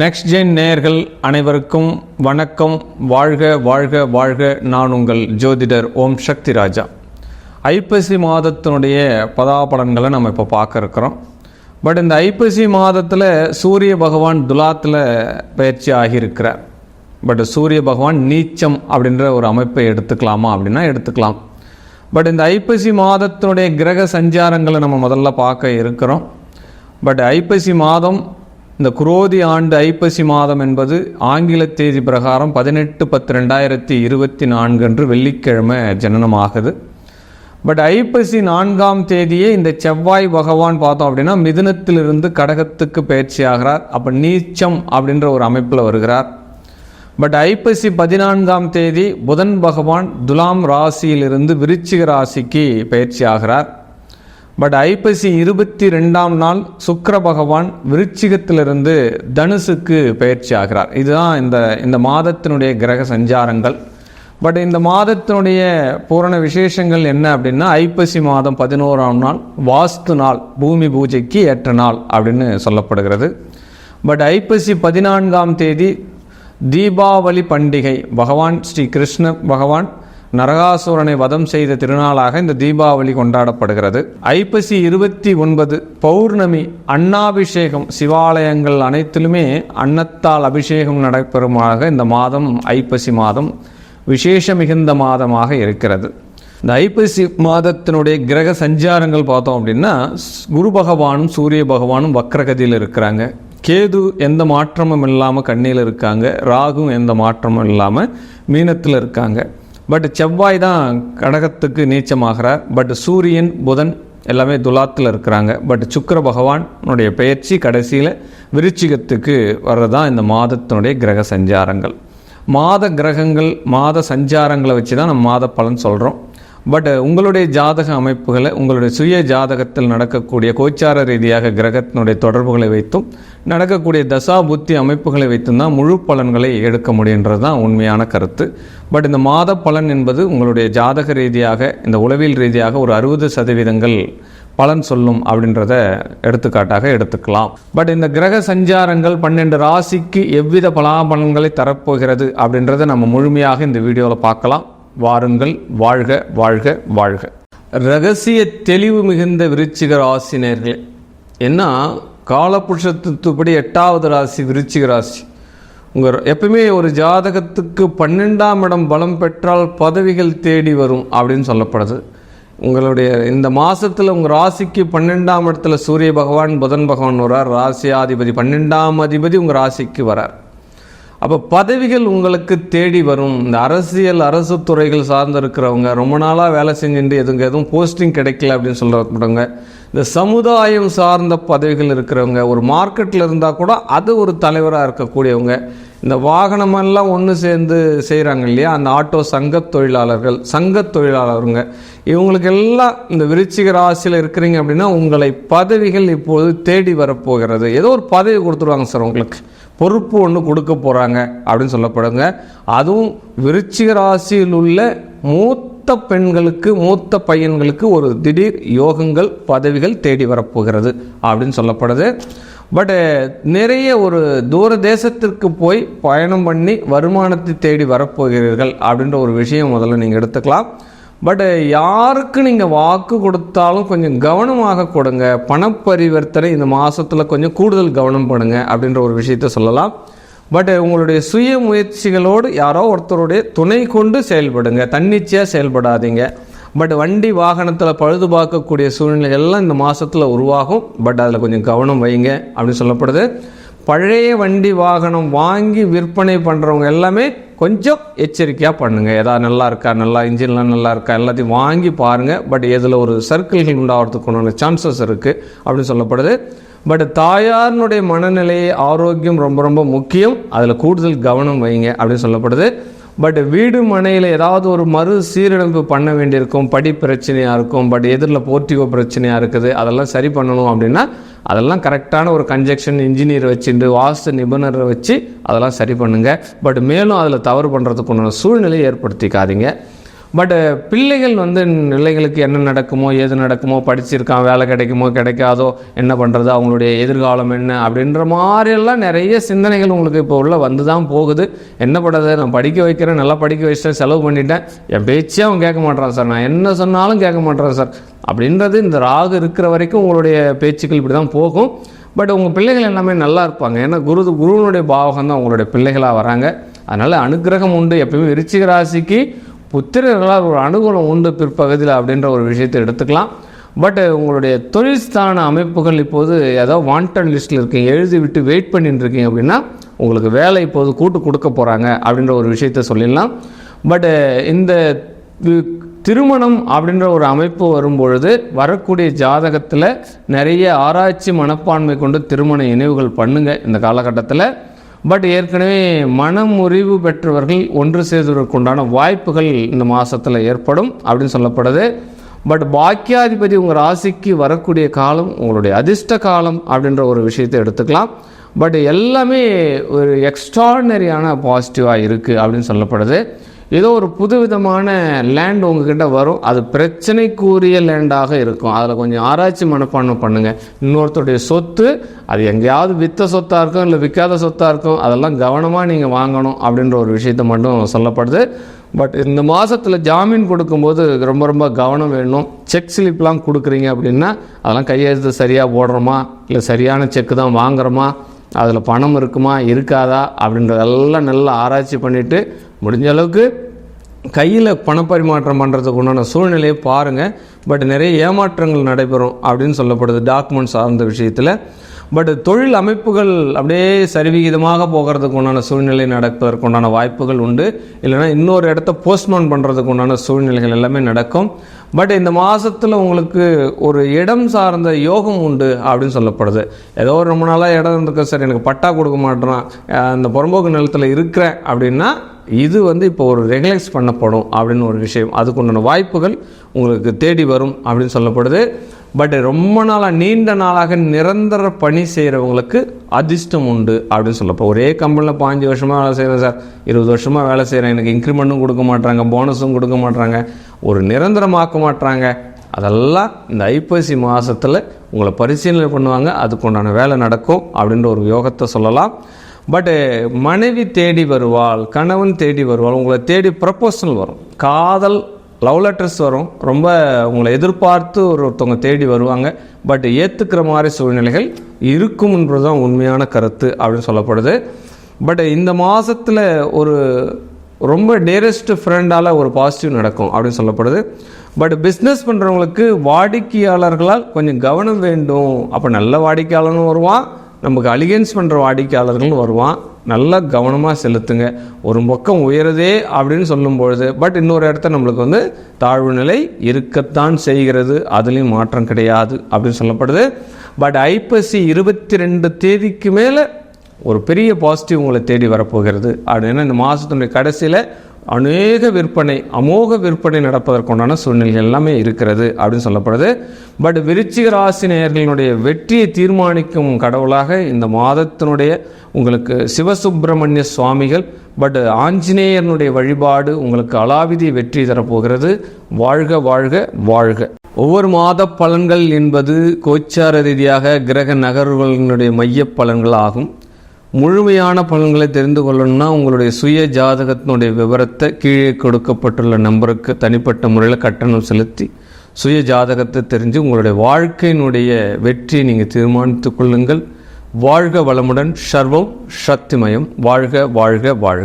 Next gen நேயர்கள் அனைவருக்கும் வணக்கம். வாழ்க வாழ்க வாழ்க. நான் உங்கள் ஜோதிடர் ஓம் சக்தி ராஜா. ஐப்பசி மாதத்தினுடைய பதாபலன்களை நம்ம இப்போ பார்க்க இருக்கிறோம் பட் இந்த ஐப்பசி மாதத்தில் சூரிய பகவான் துலாத்தில் பயிற்சி ஆகியிருக்கிறார். பட் சூரிய பகவான் நீச்சம் அப்படின்ற ஒரு அமைப்பை எடுத்துக்கலாமா அப்படின்னா எடுத்துக்கலாம். பட் இந்த ஐப்பசி மாதத்தினுடைய கிரக சஞ்சாரங்களை நம்ம முதல்ல பார்க்க இருக்கிறோம். பட் ஐப்பசி மாதம் இந்த குரோதி ஆண்டு ஐப்பசி மாதம் என்பது ஆங்கில தேதி பிரகாரம் பதினெட்டு பத்து ரெண்டாயிரத்தி இருபத்தி நான்கு அன்று வெள்ளிக்கிழமை ஜனனமாகுது. பட் ஐப்பசி நான்காம் தேதியே இந்த செவ்வாய் பகவான் பார்த்தோம் அப்படின்னா மிதுனத்திலிருந்து கடகத்துக்கு பயிற்சி ஆகிறார் அப்போ நீச்சம் அப்படின்ற ஒரு அமைப்பில் வருகிறார். பட் ஐப்பசி பதினான்காம் தேதி புதன் பகவான் துலாம் ராசியிலிருந்து விருச்சிக ராசிக்கு பயிற்சி ஆகிறார் பட் ஐப்பசி இருபத்தி ரெண்டாம் நாள் சுக்கர பகவான் விருச்சிகத்திலிருந்து தனுசுக்கு பயிற்சி ஆகிறார் இதுதான் இந்த இந்த மாதத்தினுடைய கிரக சஞ்சாரங்கள். பட் இந்த மாதத்தினுடைய பூரண விசேஷங்கள் என்ன அப்படின்னா ஐப்பசி மாதம் பதினோராம் நாள் வாஸ்து நாள் பூமி பூஜைக்கு ஏற்ற நாள் அப்படின்னு சொல்லப்படுகிறது. பட் ஐப்பசி பதினான்காம் தேதி தீபாவளி பண்டிகை பகவான் ஸ்ரீ கிருஷ்ண பகவான் நரகாசுரனை வதம் செய்த திருநாளாக இந்த தீபாவளி கொண்டாடப்படுகிறது. ஐப்பசி இருபத்தி ஒன்பது பௌர்ணமி அன்னாபிஷேகம் சிவாலயங்கள் அனைத்திலுமே அன்னத்தால் அபிஷேகம் நடைபெறுமாக இந்த மாதம் ஐப்பசி மாதம் விசேஷ மிகுந்த மாதமாக இருக்கிறது. இந்த ஐப்பசி மாதத்தினுடைய கிரக சஞ்சாரங்கள் பார்த்தோம் அப்படின்னா குரு பகவானும் சூரிய பகவானும் வக்ரகதியில் இருக்கிறாங்க. கேது எந்த மாற்றமும் இல்லாமல் கண்ணியில் இருக்காங்க. ராகும் எந்த மாற்றமும் இல்லாமல் மீனத்தில் இருக்காங்க. பட் செவ்வாய் தான் கடகத்துக்கு நீச்சமாகிறார். பட் சூரியன் புதன் எல்லாமே துலாத்தில் இருக்கிறாங்க. பட் சுக்கர பகவானுடைய பெயர்ச்சி கடைசியில் விருச்சிகத்துக்கு வர்றதான் இந்த மாதத்தினுடைய கிரக சஞ்சாரங்கள். மாத கிரகங்கள் மாத சஞ்சாரங்களை வச்சு தான் நம்ம மாத பலன் சொல்கிறோம் பட் uh, உங்களுடைய ஜாதக அமைப்புகளை உங்களுடைய சுய ஜாதகத்தில் நடக்கக்கூடிய கோச்சார ரீதியாக கிரகத்தினுடைய தொடர்புகளை வைத்தும் நடக்கக்கூடிய தசா புத்தி அமைப்புகளை வைத்தும் தான் முழு பலன்களை எடுக்க முடியுன்றது தான் உண்மையான கருத்து. பட் இந்த மாத பலன் என்பது உங்களுடைய ஜாதக ரீதியாக இந்த உளவியல் ரீதியாக ஒரு அறுபது சதவீதங்கள் பலன் சொல்லும் அப்படின்றத எடுத்துக்காட்டாக எடுத்துக்கலாம். பட் இந்த கிரக சஞ்சாரங்கள் பன்னெண்டு ராசிக்கு எவ்வித பலாபலன்களை தரப்போகிறது அப்படின்றத நம்ம முழுமையாக இந்த வீடியோவில் பார்க்கலாம். வாருங்கள் வாழ்க வாழ்க வாழ்க. ரகசிய தெளிவு மிகுந்த விருச்சிக ராசினியர்களே ஏன்னா காலபுருஷத்துப்படி எட்டாவது ராசி விருச்சிக ராசி. உங்கள் எப்பவுமே ஒரு ஜாதகத்துக்கு பன்னெண்டாம் இடம் பலம் பெற்றால் பதவிகள் தேடி வரும் அப்படின்னு சொல்லப்படுது. உங்களுடைய இந்த மாதத்தில் உங்கள் ராசிக்கு பன்னெண்டாம் இடத்துல சூரிய பகவான் புதன் பகவான் வரார் ராசியாதிபதி பன்னெண்டாம் அதிபதி உங்கள் ராசிக்கு வரார் அப்போ பதவிகள் உங்களுக்கு தேடி வரும். இந்த அரசியல் அரசு துறைகள் சார்ந்து இருக்கிறவங்க ரொம்ப நாளாக வேலை செஞ்சுட்டு எதுங்க எதுவும் போஸ்டிங் கிடைக்கல அப்படின்னு சொல்கிறவங்க இந்த சமுதாயம் சார்ந்த பதவிகள் இருக்கிறவங்க ஒரு மார்க்கெட்டில் இருந்தால் கூட அது ஒரு தலைவராக இருக்கக்கூடியவங்க. இந்த வாகனமெல்லாம் ஒன்று சேர்ந்து செய்கிறாங்க இல்லையா? அந்த ஆட்டோ சங்க தொழிலாளர்கள் சங்க தொழிலாளருங்க. இவங்களுக்கு எல்லாம் இந்த விருச்சிக ராசியில் இருக்கிறீங்க அப்படின்னா உங்களை பதவிகள் இப்போது தேடி வரப்போகிறது. ஏதோ ஒரு பதவி கொடுத்துருவாங்க சார் உங்களுக்கு. பொறுப்பு ஒன்று கொடுக்க போகிறாங்க அப்படின்னு சொல்லப்படுங்க. அதுவும் விருச்சிக ராசியில் உள்ள மூத்த பெண்களுக்கு மூத்த பையன்களுக்கு ஒரு திடீர் யோகங்கள் பதவிகள் தேடி வரப்போகிறது அப்படின்னு சொல்லப்படுது. பட் நிறைய ஒரு தூர தேசத்திற்கு போய் பயணம் பண்ணி வருமானத்தை தேடி வரப்போகிறீர்கள் அப்படின்ற ஒரு விஷயம் முதல்ல நீங்கள் எடுத்துக்கலாம். பட் uh, யாருக்கு நீங்கள் வாக்கு கொடுத்தாலும் கொஞ்சம் கவனமாக கொடுங்க. பணப்பரிவர்த்தனை இந்த மாதத்தில் கொஞ்சம் கூடுதல் கவனம் பண்ணுங்க அப்படின்ற ஒரு விஷயத்த சொல்லலாம். பட் uh, உங்களுடைய சுய முயற்சிகளோடு யாரோ ஒருத்தருடைய துணை கொண்டு செயல்படுங்க. தன்னிச்சையாக செயல்படாதீங்க. பட் வண்டி வாகனத்தில் பழுது பார்க்கக்கூடிய சூழ்நிலைகள்லாம் இந்த மாதத்தில் உருவாகும். பட் அதில் கொஞ்சம் கவனம் வைங்க அப்படின்னு சொல்லப்படுது. பழைய வண்டி வாகனம் வாங்கி விற்பனை பண்ணுறவங்க எல்லாமே கொஞ்சம் எச்சரிக்கையாக பண்ணுங்கள் எதாவது நல்லா இருக்கா நல்லா இன்ஜின்லாம் நல்லா இருக்கா எல்லாத்தையும் வாங்கி பாருங்கள் பட் இதில் ஒரு சர்க்கிள்கள் உண்டாகிறதுக்கு சான்சஸ் இருக்குது அப்படின்னு சொல்லப்படுது. பட் தாயாரினுடைய மனநிலையை ஆரோக்கியம் ரொம்ப ரொம்ப முக்கியம். அதில் கூடுதல் கவனம் வைங்க அப்படின்னு சொல்லப்படுது. பட் வீடு மனையில் ஏதாவது ஒரு மறு சீரமைப்பு பண்ண வேண்டியிருக்கும். படி பிரச்சனையாக இருக்கும். பட் எதிரில் போர்ட்டிகோ பிரச்சனையாக இருக்குது. அதெல்லாம் சரி பண்ணணும் அப்படின்னா அதெல்லாம் கரெக்டான ஒரு கன்ஜெக்ஷன் இன்ஜினியர் வச்சுட்டு வாஸ்து நிபுணரை வச்சு அதெல்லாம் சரி பண்ணுங்கள் பட் மேலும் அதில் தவறு பண்ணுறதுக்கு உண்டான சூழ்நிலையை ஏற்படுத்திக்காதீங்க. பட் பிள்ளைகள் வந்து பிள்ளைகளுக்கு என்ன நடக்குமோ ஏது நடக்குமோ படிச்சிருக்கான் வேலை கிடைக்குமோ கிடைக்காதோ என்ன பண்ணுறது அவங்களுடைய எதிர்காலம் என்ன அப்படின்ற மாதிரியெல்லாம் நிறைய சிந்தனைகள் உங்களுக்கு இப்போ உள்ள வந்து தான் போகுது. என்ன பண்ணுறது நான் படிக்க வைக்கிறேன் நல்லா படிக்க வச்சிட்டேன் செலவு பண்ணிட்டேன். என் பேச்சே அவன் கேட்க மாட்டான் சார் நான் என்ன சொன்னாலும் கேட்க மாட்டேறான் சார். அப்படின்றது இந்த ராகு இருக்கிற வரைக்கும் உங்களுடைய பேச்சுக்கள் இப்படி தான் போகும். பட் உங்கள் பிள்ளைகள் எல்லாமே நல்லா இருப்பாங்க. ஏன்னா குரு குருவனுடைய பாவகம் தான் உங்களுடைய பிள்ளைகளாக வராங்க. அதனால் அனுக்கிரகம் உண்டு. எப்பயுமே விருச்சிக ராசிக்கு புத்திரர்களால் ஒரு அனுகூலம் உண்டு பிற்பகுதியில் அப்படின்ற ஒரு விஷயத்தை எடுத்துக்கலாம். பட் உங்களுடைய தொழில் ஸ்தான அமைப்புகள் இப்போது ஏதோ வாண்டட் லிஸ்ட்டில் இருக்கீங்க எழுதி விட்டு வெயிட் பண்ணிட்டு இருக்கீங்க அப்படின்னா உங்களுக்கு வேலை இப்போது கூட்டு கொடுக்க போகிறாங்க அப்படின்ற ஒரு விஷயத்த சொல்லிடலாம். பட் இந்த திருமணம் அப்படின்ற ஒரு அமைப்பு வரும்பொழுது வரக்கூடிய ஜாதகத்தில் நிறைய ஆராய்ச்சி மனப்பான்மை கொண்டு திருமண இணைவுகள் பண்ணுங்கள் இந்த காலகட்டத்தில் பட் ஏற்கனவே மனம் முறிவு பெற்றவர்கள் ஒன்று சேர்வதற்குண்டான வாய்ப்புகள் இந்த மாதத்தில் ஏற்படும் அப்படின்னு சொல்லப்படுது. பட் பாக்கியாதிபதி உங்கள் ராசிக்கு வரக்கூடிய காலம் உங்களுடைய அதிர்ஷ்ட காலம் அப்படின்ற ஒரு விஷயத்தை எடுத்துக்கலாம். பட் எல்லாமே ஒரு எக்ஸ்ட்ரானரியான பாசிட்டிவாக இருக்குது அப்படின்னு சொல்லப்படுது. ஏதோ ஒரு புதுவிதமான லேண்ட் உங்ககிட்ட வரும். அது பிரச்சனைக்குரிய லேண்டாக இருக்கும். அதில் கொஞ்சம் ஆராய்ச்சி மனப்பான்மை பண்ணுங்கள் இன்னொருத்தருடைய சொத்து அது எங்கேயாவது வித்த சொத்தாக இருக்கும் இல்லை விற்காத சொத்தாக இருக்கும் அதெல்லாம் கவனமாக நீங்கள் வாங்கணும் அப்படின்ற ஒரு விஷயத்தை மட்டும் சொல்லப்படுது. பட் இந்த மாதத்தில் ஜாமீன் கொடுக்கும்போது ரொம்ப ரொம்ப கவனம் வேணும். செக் ஸ்லிப்லாம் கொடுக்குறீங்க அப்படின்னா அதெல்லாம் கையெழுத்து சரியாக போடுறோமா? இல்லை சரியான செக்கு தான் வாங்குறோமா? அதில் பணம் இருக்குமா? இருக்காதா? அப்படின்றதெல்லாம் நல்லா ஆராய்ச்சி பண்ணிவிட்டு முடிஞ்ச அளவுக்கு கையில் பணப்பரிமாற்றம் பண்ணுறதுக்கு உண்டான சூழ்நிலையை பாருங்கள் பட் நிறைய ஏமாற்றங்கள் நடைபெறும் அப்படின்னு சொல்லப்படுது டாக்குமெண்ட் சார்ந்த விஷயத்தில். பட் தொழில் அமைப்புகள் அப்படியே சரிவிகிதமாக போகிறதுக்கு உண்டான சூழ்நிலை நடப்பதற்கு உண்டான வாய்ப்புகள் உண்டு. இல்லைன்னா இன்னொரு இடத்த போஸ்ட்மான் பண்ணுறதுக்கு உண்டான சூழ்நிலைகள் எல்லாமே நடக்கும். பட் இந்த மாதத்தில் உங்களுக்கு ஒரு இடம் சார்ந்த யோகம் உண்டு அப்படின்னு சொல்லப்படுது. ஏதோ ஒரு ரொம்ப நாளாக இடம் இருக்கு சார் எனக்கு பட்டா கொடுக்க மாட்டேறான். அந்த புறம்போக்கு நிலத்தில் இருக்கிறேன். அப்படின்னா இது வந்து இப்போ ஒரு ரெகுலைஸ் பண்ணப்படும் அப்படின்னு ஒரு விஷயம். அதுக்கு உண்டான வாய்ப்புகள் உங்களுக்கு தேடி வரும் அப்படின்னு சொல்லப்படுது. பட் ரொம்ப நாளாக நீண்ட நாளாக நிரந்தர பணி செய்கிறவங்களுக்கு அதிர்ஷ்டம் உண்டு அப்படின்னு சொல்லப்போ ஒரே கம்பெனியில் பாஞ்சு வருஷமாக வேலை செய்கிறேன் சார். இருபது வருஷமாக வேலை செய்கிறேன் எனக்கு இன்க்ரிமெண்ட்டும் கொடுக்க மாட்டாங்க போனஸும் கொடுக்க மாட்டாங்க ஒரு நிரந்தரமாக்க மாட்றாங்க. அதெல்லாம் இந்த ஐப்பசி மாதத்தில் உங்களை பரிசீலனை பண்ணுவாங்க. அதுக்கு உண்டான வேலை நடக்கும் அப்படின்ற ஒரு யோகத்தை சொல்லலாம். பட்டு eh, மனைவி தேடி வருவாள் கணவன் தேடி வருவாள் உங்களை தேடி ப்ரப்போசல் வரும். காதல் லவ் லெட்டர்ஸ் வரும். ரொம்ப உங்களை எதிர்பார்த்து ஒரு ஒருத்தவங்க தேடி வருவாங்க. பட் ஏற்றுக்கிற மாதிரி சூழ்நிலைகள் இருக்கும்ன்றது தான் உண்மையான கருத்து அப்படின்னு சொல்லப்படுது. பட் இந்த மாதத்தில் ஒரு ரொம்ப டேரஸ்ட் ஃப்ரெண்டால் ஒரு பாசிட்டிவ் நடக்கும் அப்படின்னு சொல்லப்படுது. பட் பிஸ்னஸ் பண்ணுறவங்களுக்கு வாடிக்கையாளர்களால் கொஞ்சம் கவனம் வேண்டும். அப்போ நல்ல வாடிக்கையாளரும் வருவான். நமக்கு அலிகன்ஸ் பண்ணுற வாடிக்கையாளர்களும் வருவான். நல்லா கவனமாக செலுத்துங்க. ஒரு பக்கம் உயருதே அப்படின்னு சொல்லும் பொழுது பட் இன்னொரு இடத்த நம்மளுக்கு வந்து தாழ்வு நிலை இருக்கத்தான் செய்கிறது. அதுலேயும் மாற்றம் கிடையாது அப்படின்னு சொல்லப்படுது. பட் ஐப்பசி இருபத்தி ரெண்டு தேதிக்கு மேலே ஒரு பெரிய பாசிட்டிவ் உங்களை தேடி வரப்போகிறது. அப்படின்னா இந்த மாதத்தினுடைய கடைசியில் அநேக விற்பனை அமோக விற்பனை நடப்பதற்குண்டான சூழ்நிலைகள் எல்லாமே இருக்கிறது அப்படின்னு சொல்லப்படுது. பட் விருச்சிக ராசி நேயர்களினுடைய வெற்றியை தீர்மானிக்கும் கடவுளாக இந்த மாதத்தினுடைய உங்களுக்கு சிவசுப்பிரமணிய சுவாமிகள் பட் ஆஞ்சநேயனுடைய வழிபாடு உங்களுக்கு அலாவிதி வெற்றி தரப்போகிறது. வாழ்க வாழ்க வாழ்க. ஒவ்வொரு மாத பலன்கள் என்பது கோச்சார ரீதியாக கிரக நகர்வுகளினுடைய மைய பலன்கள் ஆகும் முழுமையான பலன்களை தெரிந்து கொள்ளணும்னா உங்களுடைய சுய ஜாதகத்தினுடைய விவரத்தை கீழே கொடுக்கப்பட்டுள்ள நம்பருக்கு தனிப்பட்ட முறையில் கட்டணம் செலுத்தி சுய ஜாதகத்தை தெரிஞ்சு உங்களுடைய வாழ்க்கையினுடைய வெற்றியை நீங்கள் தீர்மானித்துக் கொள்ளுங்கள். வாழ்க வளமுடன் சர்வம் சக்திமயம். வாழ்க வாழ்க வாழ்க.